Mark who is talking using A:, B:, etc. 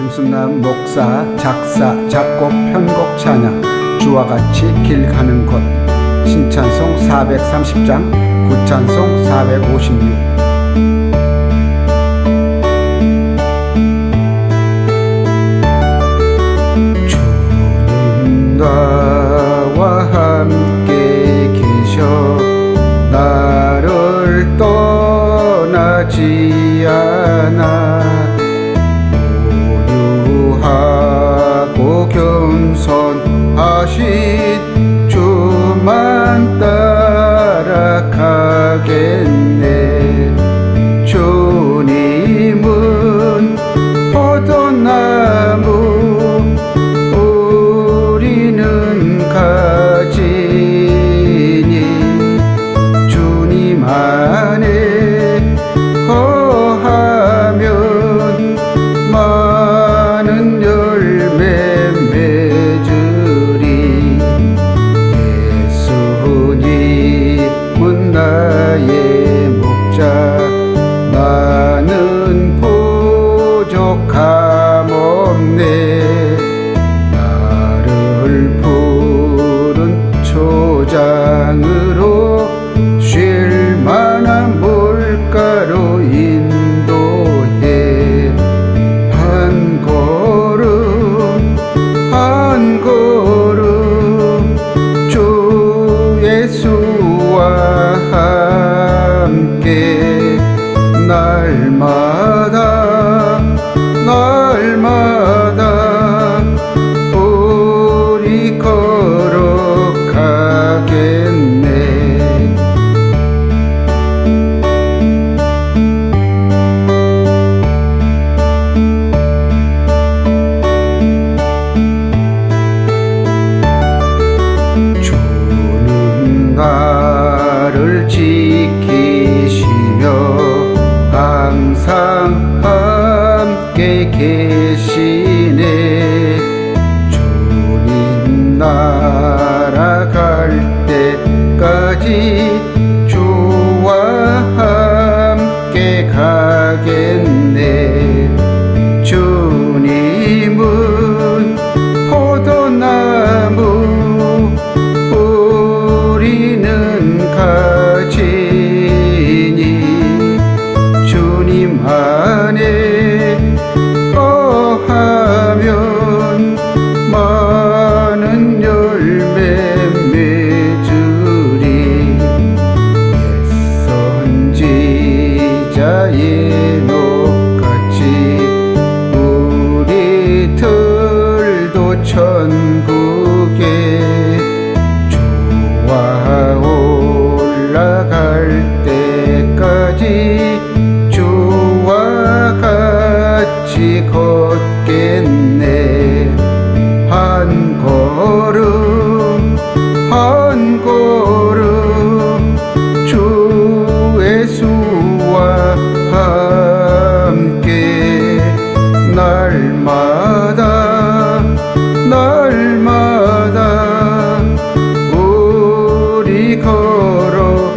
A: 김순남 목사 작사 작곡 편곡 찬양. 주와 같이 길 가는 곳. 신찬송 430장 구찬송 456 you. 지키시며 항상 함께 계시네. 주님 날아갈 때까지 주와 함께 가겠 선지자의 녹같이 우리 들도 천국에 주와 올라갈 때까지 주와 같이 걷겠네. 한 걸음 한 걸음 날마다 날마다 우리 걸어가겠네